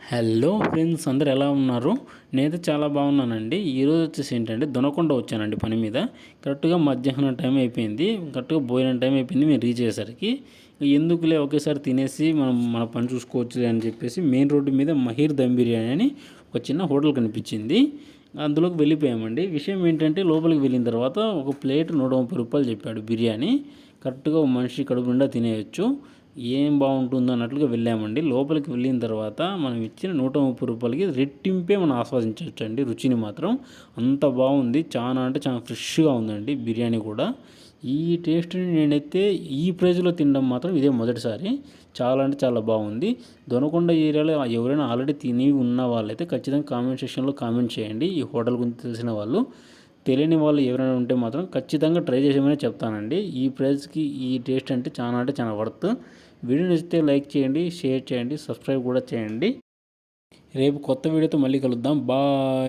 Hello friends అందరు ఎలా ఉన్నారు? నేనైతే చాలా బాగున్నానండి. ఈరోజు వచ్చేసి ఏంటంటే దొనకొండ వచ్చానండి పని మీద. కరెక్ట్గా మధ్యాహ్నం టైం అయిపోయింది. కరెక్ట్గా భోజనం టైం అయిపోయింది. మేము రీచ్ అయ్యేసరికి ఎందుకులే ఒకేసారి తినేసి మనం మన పని చూసుకోవచ్చు అని చెప్పేసి మెయిన్ రోడ్డు మీద మహీర్ దమ్ బిర్యానీ అని ఒక చిన్న హోటల్ కనిపించింది. అందులోకి వెళ్ళిపోయామండి. విషయం ఏంటంటే లోపలికి వెళ్ళిన తర్వాత ఒక ప్లేట్ నూట ముప్పై రూపాయలు చెప్పాడు బిర్యానీ. కరెక్ట్గా ఒక మనిషి కడుపు నిండా తినేయచ్చు. ఏం బాగుంటుందో అన్నట్లుగా వెళ్ళామండి. లోపలికి వెళ్ళిన తర్వాత మనం ఇచ్చిన నూట ముప్పై రూపాయలకి రెట్టింపే మనం ఆస్వాదించవచ్చు అండి రుచిని మాత్రం అంత బాగుంది. చాలా అంటే చాలా ఫ్రెష్గా ఉందండి బిర్యానీ కూడా. ఈ టేస్ట్ని నేనైతే ఈ ప్రైజ్లో తినడం మాత్రం ఇదే మొదటిసారి. చాలా అంటే చాలా బాగుంది. దొనకొండ ఏరియాలో ఎవరైనా ఆల్రెడీ తిని ఉన్న వాళ్ళైతే ఖచ్చితంగా కామెంట్ సెక్షన్లో కామెంట్ చేయండి. ఈ హోటల్ గురించి తెలిసిన వాళ్ళు. తెలియని వాళ్ళు ఎవరైనా ఉంటే మాత్రం ఖచ్చితంగా ట్రై చేసేమని చెప్తానండి. ఈ ప్రైస్కి ఈ టేస్ట్ అంటే చాలా అంటే చాలా వర్త్. వీడియో నచ్చితే లైక్ చేయండి షేర్ చేయండి సబ్స్క్రైబ్ కూడా చేయండి. రేపు కొత్త వీడియోతో మళ్ళీ కలుద్దాం. బాయ్.